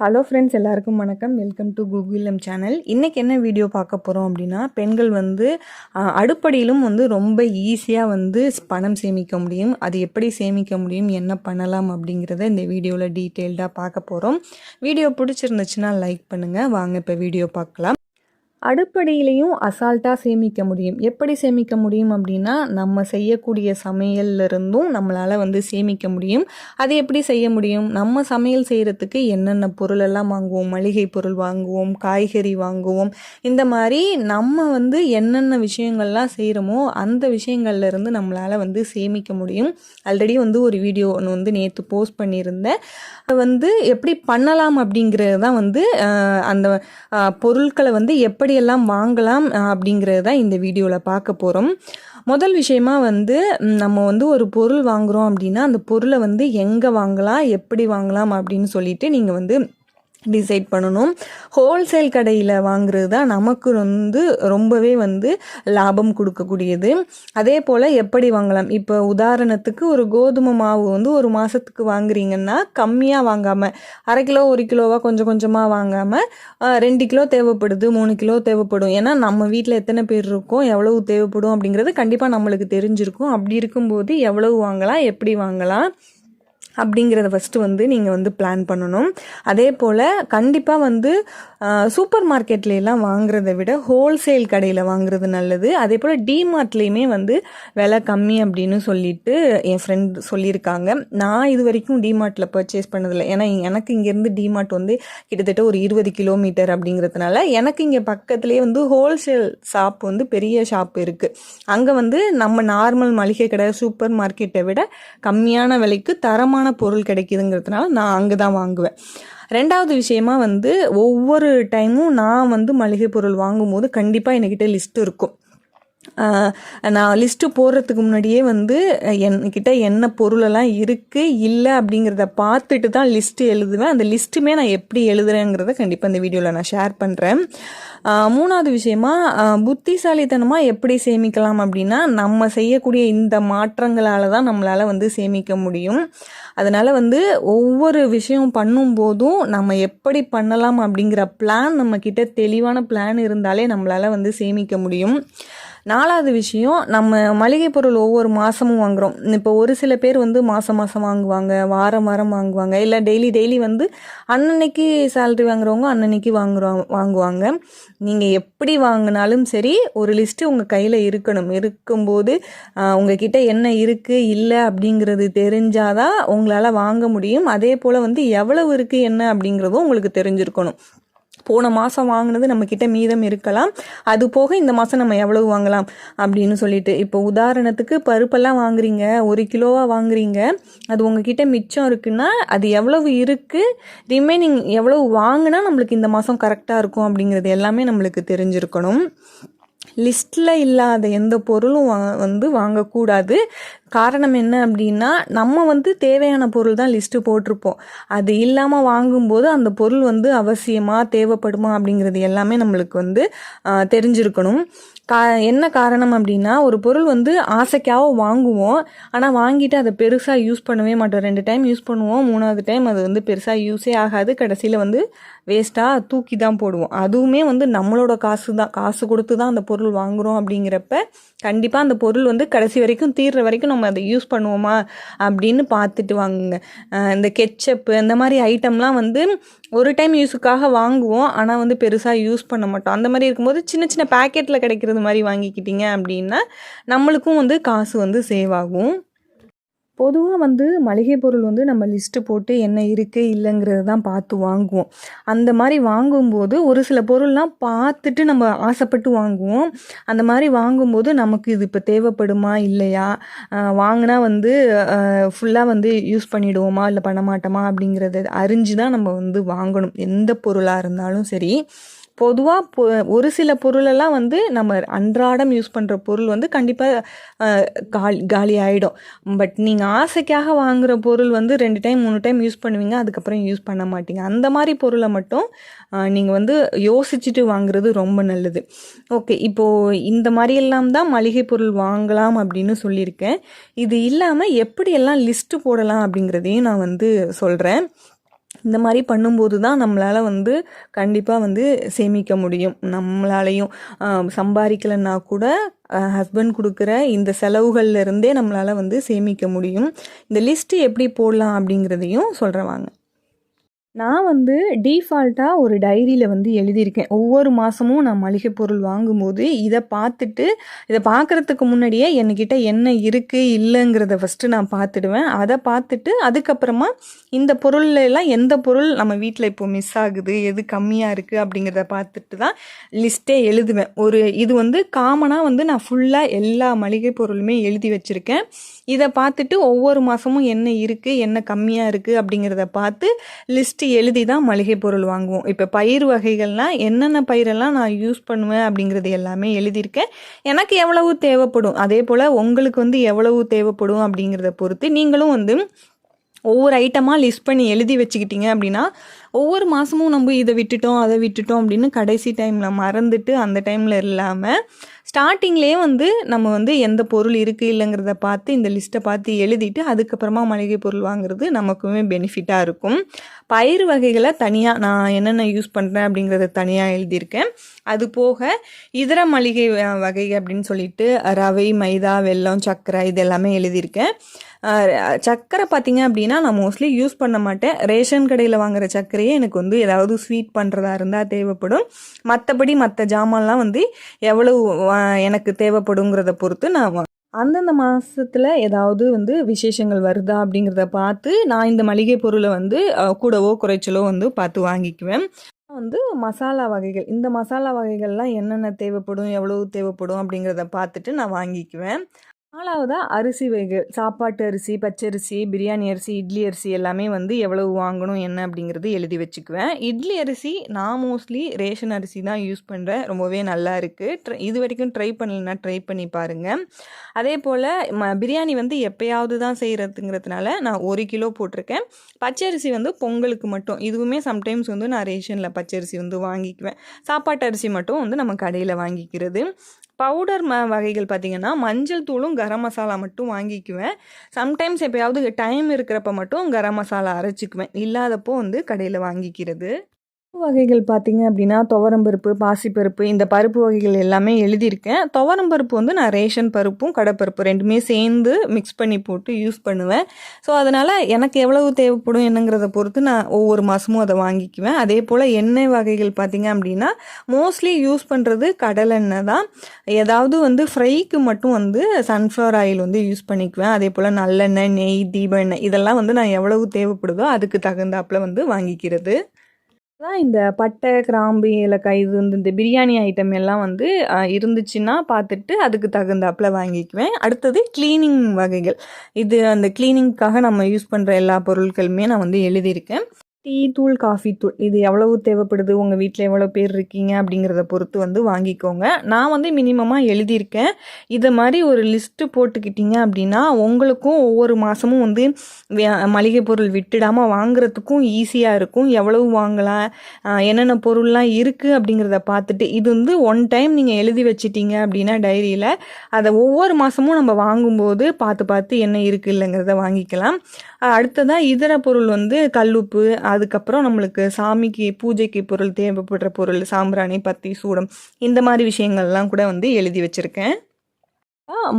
Hello friends எல்லாருக்கும் வணக்கம். Welcome to Google M channel இன்றைக்கி என்ன வீடியோ பார்க்க போகிறோம் அப்படின்னா பெண்கள் வந்து அடுப்படியிலும் வந்து ரொம்ப ஈஸியாக வந்து பணம் சேமிக்க முடியும். அது எப்படி சேமிக்க முடியும் என்ன பண்ணலாம் அப்படிங்கிறத இந்த வீடியோவில் டீட்டெயில்டாக பார்க்க போகிறோம் வீடியோ பிடிச்சிருந்துச்சுன்னா லைக் பண்ணுங்கள் வாங்க இப்போ வீடியோ பார்க்கலாம். அடுப்படியிலையும் அசால்ட்டாக சேமிக்க முடியும். எப்படி சேமிக்க முடியும் அப்படின்னா நம்ம செய்யக்கூடிய சமையல்ல இருந்தும் நம்மளால் வந்து சேமிக்க முடியும். அது எப்படி செய்ய முடியும்? நம்ம சமையல் செய்கிறதுக்கு என்னென்ன பொருள் எல்லாம் வாங்குவோம்? மளிகை பொருள் வாங்குவோம் காய்கறி வாங்குவோம். இந்த மாதிரி நம்ம வந்து என்னென்ன விஷயங்கள்லாம் செய்கிறோமோ அந்த விஷயங்கள்லேருந்து நம்மளால் வந்து சேமிக்க முடியும். ஆல்ரெடி வந்து ஒரு வீடியோ ஒன்று வந்து நேற்று போஸ்ட் பண்ணியிருந்தேன். அது வந்து எப்படி பண்ணலாம் அப்படிங்கிறது தான் வந்து அந்த பொருட்களை வந்து எப்படி எப்படியெல்லாம் வாங்கலாம் அப்படிங்கிறது தான் இந்த வீடியோவில் பார்க்க போகிறோம் முதல் விஷயமா வந்து நம்ம வந்து ஒரு பொருள் வாங்குறோம் அப்படின்னா அந்த பொருளை வந்து எங்கே வாங்கலாம் எப்படி வாங்கலாம் அப்படின்னு சொல்லிட்டு நீங்கள் வந்து டிசைட் பண்ணணும். ஹோல்சேல் கடையில் வாங்குறது தான் நமக்கு வந்து ரொம்பவே வந்து லாபம் கொடுக்கக்கூடியது. அதே போல் எப்படி வாங்கலாம்? இப்போ உதாரணத்துக்கு ஒரு கோதுமை மாவு வந்து ஒரு மாதத்துக்கு வாங்குறீங்கன்னா கம்மியாக வாங்காமல் அரை கிலோ ஒரு கிலோவாக கொஞ்சம் கொஞ்சமாக வாங்காமல் ரெண்டு கிலோ தேவைப்படுது மூணு கிலோ தேவைப்படும். ஏன்னா நம்ம வீட்டில் எத்தனை பேர் இருக்கோம் எவ்வளவு தேவைப்படும் அப்படிங்கிறது கண்டிப்பாக நம்மளுக்கு தெரிஞ்சிருக்கும். அப்படி இருக்கும்போது எவ்வளவு வாங்கலாம் எப்படி வாங்கலாம்? அப்படிங்கிறத ஃபஸ்ட்டு வந்து நீங்கள் வந்து பிளான் பண்ணணும். அதே போல் கண்டிப்பாக வந்து சூப்பர் மார்க்கெட்லாம் வாங்குறத வாங்குறதை விட ஹோல்சேல் கடையில் வாங்குறது நல்லது. அதே போல் டிமார்ட்லேயுமே வந்து விலை கம்மி அப்படின்னு சொல்லிட்டு என் ஃப்ரெண்ட் சொல்லியிருக்காங்க. நான் இது வரைக்கும் டிமார்ட்டில் பர்ச்சேஸ் பண்ணதில்லை. ஏன்னா எனக்கு இங்கேருந்து டிமார்ட் வந்து கிட்டத்தட்ட ஒரு இருபது கிலோமீட்டர் அப்படிங்கிறதுனால எனக்கு இங்கே பக்கத்துலேயே வந்து ஹோல்சேல் ஷாப் வந்து பெரிய ஷாப் இருக்குது அங்கே வந்து நம்ம நார்மல் மளிகை கடை சூப்பர் மார்க்கெட்டை விட கம்மியான விலைக்கு தரமான பொருள் கிடைக்குதுங்கிறதுனால நான் அங்கே தான் வாங்குவேன். ரெண்டாவது விஷயமா வந்து ஒவ்வொரு டைமும் நான் வந்து மளிகை பொருள் வாங்கும்போது கண்டிப்பாக என்கிட்ட லிஸ்ட் இருக்கும். நான் லிஸ்ட்டு போடுறதுக்கு முன்னாடியே வந்து என்கிட்ட என்ன பொருளெல்லாம் இருக்குது இல்லை அப்படிங்கிறத பார்த்துட்டு தான் லிஸ்ட்டு எழுதுவேன். அந்த லிஸ்ட்டுமே நான் எப்படி எழுதுறேங்கிறத கண்டிப்பாக இந்த வீடியோவில் நான் ஷேர் பண்ணுறேன் மூணாவது விஷயமா புத்திசாலித்தனமாக எப்படி சேமிக்கலாம் அப்படின்னா நம்ம செய்யக்கூடிய இந்த மாற்றங்களால் தான் நம்மளால் வந்து சேமிக்க முடியும். அதனால் வந்து ஒவ்வொரு விஷயம் பண்ணும்போதும் நம்ம எப்படி பண்ணலாம் அப்படிங்கிற பிளான் நம்மக்கிட்ட தெளிவான பிளான் இருந்தாலே நம்மளால் வந்து சேமிக்க முடியும். நாலாவது விஷயம் நம்ம மளிகை பொருள் ஒவ்வொரு மாதமும் வாங்குகிறோம் இப்போ ஒரு சில பேர் வந்து மாதம் மாதம் வாங்குவாங்க வாரம் வாரம் வாங்குவாங்க. இல்லை டெய்லி டெய்லி வந்து அன்னன்னைக்கு சேலரி வாங்குறவங்க அன்னன்னைக்கு வாங்குறோம் வாங்குவாங்க. நீங்கள் எப்படி வாங்கினாலும் சரி ஒரு லிஸ்ட்டு உங்கள் கையில் இருக்கணும். இருக்கும்போது உங்ககிட்ட என்ன இருக்குது இல்லை அப்படிங்கிறது தெரிஞ்சாதான் உங்களால் வாங்க முடியும். அதே போல் வந்து எவ்வளவு இருக்குது என்ன அப்படிங்கிறதும் உங்களுக்கு தெரிஞ்சிருக்கணும். போன மாதம் வாங்கினது நம்மக்கிட்ட மீதம் இருக்கலாம். அது போக இந்த மாதம் நம்ம எவ்வளவு வாங்கலாம் அப்படின்னு சொல்லிட்டு. இப்போ உதாரணத்துக்கு பருப்பெல்லாம் வாங்குறீங்க ஒரு கிலோவாக வாங்குறீங்க. அது உங்ககிட்ட மிச்சம் இருக்குன்னா அது எவ்வளவு இருக்குது ரிமைனிங் எவ்வளவு வாங்கினா நம்மளுக்கு இந்த மாதம் கரெக்டாக இருக்கும் அப்படிங்கிறது எல்லாமே நம்மளுக்கு தெரிஞ்சிருக்கணும். லிஸ்ட்டில் இல்லாத எந்த பொருளும் வா வந்து வாங்கக்கூடாது. காரணம் என்ன அப்படின்னா நம்ம வந்து தேவையான பொருள் தான் லிஸ்ட்டு போட்டிருப்போம். அது இல்லாமல் வாங்கும்போது அந்த பொருள் வந்து அவசியமாக தேவைப்படுமா அப்படிங்கிறது எல்லாமே நம்மளுக்கு வந்து தெரிஞ்சிருக்கணும். கா என்ன காரணம் அப்படின்னா ஒரு பொருள் வந்து ஆசைக்காக வாங்குவோம். ஆனால் வாங்கிட்டு அதை பெருசாக யூஸ் பண்ணவே மாட்டோம். ரெண்டு டைம் யூஸ் பண்ணுவோம். மூணாவது டைம் அது வந்து பெருசாக யூஸே ஆகாது. கடைசியில் வந்து வேஸ்ட்டாக தூக்கி தான் போடுவோம். அதுவுமே வந்து நம்மளோட காசு தான். காசு கொடுத்து தான் அந்த பொருள் வாங்குகிறோம் அப்படிங்கிறப்ப கண்டிப்பாக அந்த பொருள் வந்து கடைசி வரைக்கும் தீர்ற வரைக்கும் நம்ம அதை யூஸ் பண்ணுவோமா அப்படின்னு பார்த்துட்டு வாங்குங்க. இந்த கெச்சப்பு இந்த மாதிரி ஐட்டம்லாம் வந்து ஒரு டைம் யூஸுக்காக வாங்குவோம் ஆனால் வந்து பெருசாக யூஸ் பண்ண மாட்டோம். அந்த மாதிரி இருக்கும்போது சின்ன சின்ன பேக்கெட்டில் கிடைக்கிறது மாதிரி வாங்கிக்கிட்டிங்க அப்படின்னா நம்மளுக்கும் வந்து காசு வந்து சேவ் ஆகும். பொதுவாக வந்து மளிகை பொருள் வந்து நம்ம லிஸ்ட்டு போட்டு என்ன இருக்குது இல்லைங்கிறது தான் பார்த்து வாங்குவோம். அந்த மாதிரி வாங்கும்போது ஒரு சில பொருள்லாம் பார்த்துட்டு நம்ம ஆசைப்பட்டு வாங்குவோம். அந்த மாதிரி வாங்கும்போது நமக்கு இது இப்போ தேவைப்படுமா இல்லையா? வாங்கினா வந்து ஃபுல்லாக வந்து யூஸ் பண்ணிவிடுவோமா இல்லை பண்ண மாட்டோமா அப்படிங்கிறத அறிஞ்சு தான் நம்ம வந்து வாங்கணும். எந்த பொருளாக இருந்தாலும் சரி. பொதுவாக பொ ஒரு சில பொருளெல்லாம் வந்து நம்ம அன்றாடம் யூஸ் பண்ணுற பொருள் வந்து கண்டிப்பாக காலி காலி ஆகிடும் பட் நீங்கள் ஆசைக்காக வாங்குகிற பொருள் வந்து ரெண்டு டைம் மூணு டைம் யூஸ் பண்ணுவீங்க அதுக்கப்புறம் யூஸ் பண்ண மாட்டீங்க. அந்த மாதிரி பொருளை மட்டும் நீங்கள் வந்து யோசிச்சுட்டு வாங்குறது ரொம்ப நல்லது. ஓகே இப்போது இந்த மாதிரியெல்லாம் தான் மளிகை பொருள் வாங்கலாம் அப்படின்னு சொல்லியிருக்கேன். இது இல்லாமல் எப்படியெல்லாம் லிஸ்ட்டு போடலாம் அப்படிங்கிறதையும் நான் வந்து சொல்கிறேன் இந்த மாதிரி பண்ணும்போது தான் நம்மளால் வந்து கண்டிப்பாக வந்து சேமிக்க முடியும். நம்மளாலையும் சம்பாதிக்கலைன்னா கூட ஹஸ்பண்ட் கொடுக்குற இந்த செலவுகள்லேருந்தே நம்மளால் வந்து சேமிக்க முடியும். இந்த லிஸ்ட்டு எப்படி போடலாம் அப்படிங்கிறதையும் சொல்கிறவாங்க நான் வந்து டீஃபால்ட்டாக ஒரு டைரியில் வந்து எழுதியிருக்கேன். ஒவ்வொரு மாதமும் நான் மளிகை பொருள் வாங்கும்போது இதை பார்த்துட்டு இதை பார்க்குறதுக்கு முன்னாடியே என்கிட்ட என்ன இருக்குது இல்லைங்கிறத ஃபஸ்ட்டு நான் பார்த்துடுவேன். அதை பார்த்துட்டு அதுக்கப்புறமா இந்த பொருள்லாம் எந்த பொருள் நம்ம வீட்டில் இப்போ மிஸ் ஆகுது எது கம்மியாக இருக்குது அப்படிங்கிறத பார்த்துட்டு தான் லிஸ்ட்டே எழுதுவேன். ஒரு இது வந்து காமனாக வந்து நான் ஃபுல்லாக எல்லா மளிகை பொருளுமே எழுதி வச்சுருக்கேன். இதை பார்த்துட்டு ஒவ்வொரு மாதமும் என்ன இருக்குது என்ன கம்மியாக இருக்குது அப்படிங்கிறத பார்த்து லிஸ்ட் லிஸ்ட்டு எழுதி தான் மளிகை பொருள் வாங்குவோம். இப்போ பயிர் வகைகள்னால் என்னென்ன பயிரெல்லாம் நான் யூஸ் பண்ணுவேன் அப்படிங்கிறது எல்லாமே எழுதியிருக்கேன். எனக்கு எவ்வளவு தேவைப்படும்? அதே போல் உங்களுக்கு வந்து எவ்வளவு தேவைப்படும் அப்படிங்கிறத பொறுத்து நீங்களும் வந்து ஒவ்வொரு ஐட்டமாக லிஸ்ட் பண்ணி எழுதி வச்சுக்கிட்டீங்க அப்படின்னா ஒவ்வொரு மாதமும் நம்ம இதை விட்டுட்டோம் அதை விட்டுட்டோம் அப்படின்னு கடைசி டைமில் மறந்துட்டு அந்த டைமில் இல்லாமல் ஸ்டார்டிங்லேயே வந்து நம்ம வந்து எந்த பொருள் இருக்குது இல்லைங்கிறத பார்த்து இந்த லிஸ்ட்டை பார்த்து எழுதிட்டு அதுக்கப்புறமா மளிகை பொருள் வாங்குறது நமக்குமே பெனிஃபிட்டாக இருக்கும். பயிர் வகைகளை தனியாக நான் என்னென்ன யூஸ் பண்ணுறேன் அப்படிங்கிறத தனியாக எழுதியிருக்கேன். அது போக இதர மளிகை வகை அப்படின்னு சொல்லிட்டு ரவை மைதா வெல்லம் சர்க்கரை இது எல்லாமே எழுதியிருக்கேன். சர்க்கரை பார்த்திங்க அப்படின்னா நான் மோஸ்ட்லி யூஸ் பண்ண மாட்டேன். ரேஷன் கடையில் வாங்குகிற சர்க்கரையே எனக்கு வந்து ஏதாவது ஸ்வீட் பண்ணுறதா இருந்தால் தேவைப்படும். மற்றபடி மற்ற ஜாமான்லாம் வந்து எவ்வளவு எனக்கு தேவைப்படுங்கிறத பொறுத்து நான் அந்தந்த மாதத்தில் ஏதாவது வந்து விசேஷங்கள் வருதா அப்படிங்கிறத பார்த்து நான் இந்த மளிகை பொருளை வந்து கூடவோ குறைச்சலோ வந்து பார்த்து வாங்கிக்குவேன். வந்து மசாலா வகைகள் இந்த மசாலா வகைகள்லாம் என்னென்ன தேவைப்படும் எவ்வளோ தேவைப்படும் அப்படிங்கிறத பார்த்துட்டு நான் வாங்கிக்குவேன். நாலாவதாக அரிசி வகைகள். சாப்பாட்டு அரிசி பச்சரிசி பிரியாணி அரிசி இட்லி அரிசி எல்லாமே வந்து எவ்வளவு வாங்கணும் என்ன அப்படிங்கிறது எழுதி வச்சுக்குவேன். இட்லி அரிசி நான் மோஸ்ட்லி ரேஷன் அரிசி தான் யூஸ் பண்ணுறேன் ரொம்பவே நல்லா இருக்குது ட்ரை இது வரைக்கும் ட்ரை பண்ணலன்னா ட்ரை பண்ணி பாருங்கள் அதே போல் ம பிரியாணி வந்து எப்போயாவது தான் செய்கிறதுங்கிறதுனால நான் ஒரு கிலோ போட்டிருக்கேன். பச்சரிசி வந்து பொங்கலுக்கு மட்டும். இதுவுமே சம்டைம்ஸ் வந்து நான் ரேஷனில் பச்சரிசி வந்து வாங்கிக்குவேன். சாப்பாட்டு அரிசி மட்டும் வந்து நம்ம கடையில் வாங்கிக்கிறது. பவுடர் ம வகைகள் பார்த்திங்கன்னா மஞ்சள் தூளும் கரம் மசாலா மட்டும் வாங்கிக்குவேன். சம்டைம்ஸ் எப்போயாவது டைம் இருக்கிறப்ப மட்டும் கரம் மசாலா அரைச்சிக்குவேன். இல்லாதப்போ வந்து கடையில் வாங்கிக்கிறது. வகைகள் பார்த்தீங்க அப்படின்னா துவரம்பருப்பு பாசிப்பருப்பு இந்த பருப்பு வகைகள் எல்லாமே எழுதியிருக்கேன். துவரம்பருப்பு வந்து நான் ரேஷன் பருப்பும் கடைப்பருப்பு ரெண்டுமே சேர்ந்து மிக்ஸ் பண்ணி போட்டு யூஸ் பண்ணுவேன். ஸோ அதனால் எனக்கு எவ்வளவு தேவைப்படும் என்னங்கிறத பொறுத்து நான் ஒவ்வொரு மாதமும் அதை வாங்கிக்குவேன். அதே போல் எண்ணெய் வகைகள் பார்த்தீங்க அப்படின்னா மோஸ்ட்லி யூஸ் பண்ணுறது கடலெண்ணெய் தான். ஏதாவது வந்து ஃப்ரைக்கு மட்டும் வந்து சன்ஃப்ளவர் ஆயில் வந்து யூஸ் பண்ணிக்குவேன். அதே போல் நல்லெண்ணெய் நெய் தீப எண்ணெய் இதெல்லாம் வந்து நான் எவ்வளவு தேவைப்படுதோ அதுக்கு தகுந்தாப்பில் வந்து வாங்கிக்கிறது. தான் இந்த பட்டை கிராம்பு ஏலக்காய் இது வந்து இந்த பிரியாணி ஐட்டம் எல்லாம் வந்து இருந்துச்சுன்னா பார்த்துட்டு அதுக்கு தகுந்தாப்பில் வாங்கிக்குவேன். அடுத்தது க்ளீனிங் வகைகள். இது அந்த க்ளீனிங்க்காக நம்ம யூஸ் பண்ணுற எல்லா பொருட்களுமே நான் வந்து எழுதியிருக்கேன். டீ தூள் காஃபி தூள். இது எவ்வளவு தேவைப்படுது? உங்கள் வீட்டில் எவ்வளோ பேர் இருக்கீங்க? அப்படிங்கிறத பொறுத்து வந்து வாங்கிக்கோங்க. நான் வந்து மினிமமாக எழுதியிருக்கேன். இதை மாதிரி ஒரு லிஸ்ட்டு போட்டுக்கிட்டீங்க அப்படின்னா உங்களுக்கும் ஒவ்வொரு மாதமும் வந்து மளிகை பொருள் விட்டுடாமல் வாங்குறதுக்கும் ஈஸியாக இருக்கும். எவ்வளவு வாங்கலாம்? என்னென்ன பொருள்லாம் இருக்குது அப்படிங்கிறத பார்த்துட்டு இது வந்து ஒன் டைம் நீங்கள் எழுதி வச்சிட்டீங்க அப்படின்னா டைரியில் அதை ஒவ்வொரு மாதமும் நம்ம வாங்கும்போது பார்த்து பார்த்து என்ன இருக்குது இல்லைங்கிறத வாங்கிக்கலாம். அடுத்ததாக இதர பொருள் வந்து கல்லுப்பு அதுக்கப்புறம் நம்மளுக்கு சாமிக்கு பூஜைக்கு பொருள் தேவைப்படுற பொருள் சாம்பிராணி பத்தி சூடம் இந்த மாதிரி விஷயங்கள்லாம் கூட வந்து எழுதி வச்சுருக்கேன்.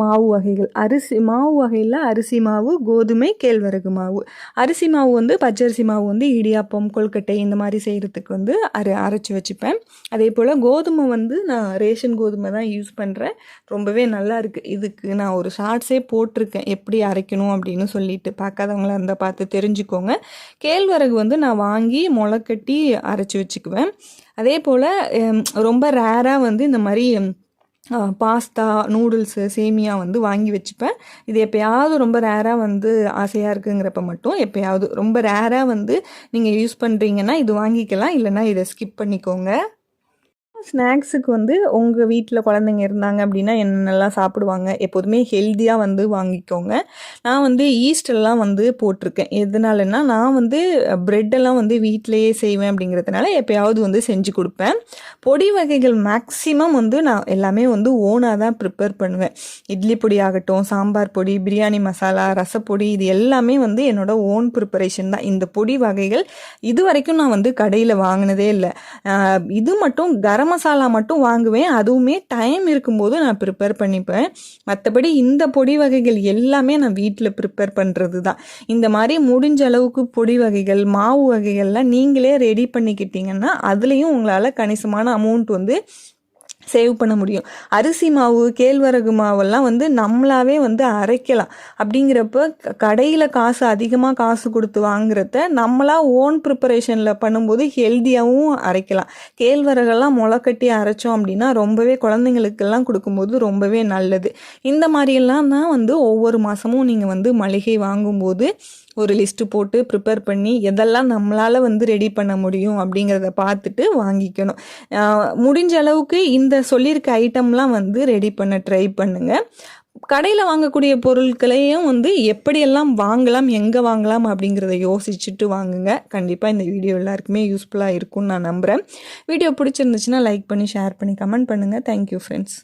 மாவு வகைகள். அரிசி மாவு வகையில் அரிசி மாவு கோதுமை கேழ்வரகு மாவு. அரிசி மாவு வந்து பச்சரிசி மாவு வந்து இடியாப்பம் கொல்கட்டை இந்த மாதிரி செய்கிறதுக்கு வந்து அரை அரைச்சி வச்சுப்பேன். அதே போல் கோதுமை வந்து நான் ரேஷன் கோதுமை தான் யூஸ் பண்ணுறேன் ரொம்பவே நல்லா இருக்குது இதுக்கு நான் ஒரு ஷார்ட்ஸே போட்டிருக்கேன். எப்படி அரைக்கணும் அப்படின்னு சொல்லிட்டு. பார்க்காதவங்களாக இருந்தால் பார்த்து தெரிஞ்சுக்கோங்க. கேழ்வரகு வந்து நான் வாங்கி முளைக்கட்டி அரைச்சி வச்சுக்குவேன். அதே போல் ரொம்ப ரேராக வந்து இந்த மாதிரி பாஸ்தா நூடுல்ஸு சேமியா வந்து வாங்கி வச்சுப்பேன். இது எப்போயாவது ரொம்ப ரேராக வந்து ஆசையாக இருக்குங்கிறப்ப மட்டும் எப்போயாவது. ரொம்ப ரேராக வந்து நீங்கள் யூஸ் பண்ணுறீங்கன்னா இது வாங்கிக்கலாம். இல்லைனா இதை ஸ்கிப் பண்ணிக்கோங்க. ஸ்நாக்ஸுக்கு வந்து உங்கள் வீட்டில் குழந்தைங்க இருந்தாங்க அப்படின்னா என்னென்னலாம் சாப்பிடுவாங்க? எப்போதுமே ஹெல்த்தியாக வந்து வாங்கிக்கோங்க. நான் வந்து ஈஸ்டெல்லாம் வந்து போட்டிருக்கேன். எதனாலன்னா நான் வந்து ப்ரெட்டெல்லாம் வந்து வீட்டிலையே செய்வேன் அப்படிங்கிறதுனால எப்போயாவது வந்து செஞ்சு கொடுப்பேன். பொடி வகைகள் மேக்ஸிமம் வந்து நான் எல்லாமே வந்து ஓனாக தான் ப்ரிப்பேர் பண்ணுவேன். இட்லி பொடி ஆகட்டும் சாம்பார் பொடி பிரியாணி மசாலா ரசப்பொடி இது எல்லாமே வந்து என்னோட ஓன் ப்ரிப்பரேஷன் தான். இந்த பொடி வகைகள் இது வரைக்கும் நான் வந்து கடையில் வாங்கினதே இல்லை. இது மட்டும் கரம் மசாலா மட்டும் வாங்குவேன். அதுவுமே டைம் இருக்கும்போது நான் ப்ரிப்பேர் பண்ணிப்பேன். மற்றபடி இந்த பொடி வகைகள் எல்லாமே நான் வீட்டில் ப்ரிப்பேர் பண்ணுறது தான் இந்த மாதிரி முடிஞ்ச அளவுக்கு பொடி வகைகள் மாவு வகைகள்லாம் நீங்களே ரெடி பண்ணிக்கிட்டீங்கன்னா அதுலேயும் உங்களால் கணிசமான அமௌண்ட் வந்து சேவ் பண்ண முடியும். அரிசி மாவு கேழ்வரகு மாவெல்லாம் வந்து நம்மளாவே வந்து அரைக்கலாம். அப்படிங்கிறப்ப கடையில் காசு அதிகமாக காசு கொடுத்து வாங்குறத நம்மளா ஓன் ப்ரிப்பரேஷனில் பண்ணும்போது ஹெல்த்தியாகவும் அரைக்கலாம். கேழ்வரகெல்லாம் முளைக்கட்டி அரைச்சோம் அப்படின்னா ரொம்பவே குழந்தைங்களுக்கெல்லாம் கொடுக்கும்போது ரொம்பவே நல்லது. இந்த மாதிரியெல்லாம் தான் வந்து ஒவ்வொரு மாதமும் நீங்கள் வந்து மளிகை வாங்கும்போது ஒரு லிஸ்ட்டு போட்டு ப்ரிப்பேர் பண்ணி எதெல்லாம் நம்மளால் வந்து ரெடி பண்ண முடியும் அப்படிங்கிறத பார்த்துட்டு வாங்கிக்கணும். முடிஞ்ச அளவுக்கு இந்த சொல்லியிருக்க ஐட்டம்லாம் வந்து ரெடி பண்ண ட்ரை பண்ணுங்கள் கடையில் வாங்கக்கூடிய பொருட்களையும் வந்து எப்படியெல்லாம் வாங்கலாம் எங்கே வாங்கலாம் அப்படிங்கிறத யோசிச்சுட்டு வாங்குங்க. கண்டிப்பாக இந்த வீடியோ எல்லாருக்குமே யூஸ்ஃபுல்லாக இருக்கும்னு நான் நம்புகிறேன் வீடியோ பிடிச்சிருந்துச்சுன்னா லைக் பண்ணி ஷேர் பண்ணி கமெண்ட் பண்ணுங்கள் தேங்க்யூ ஃப்ரெண்ட்ஸ்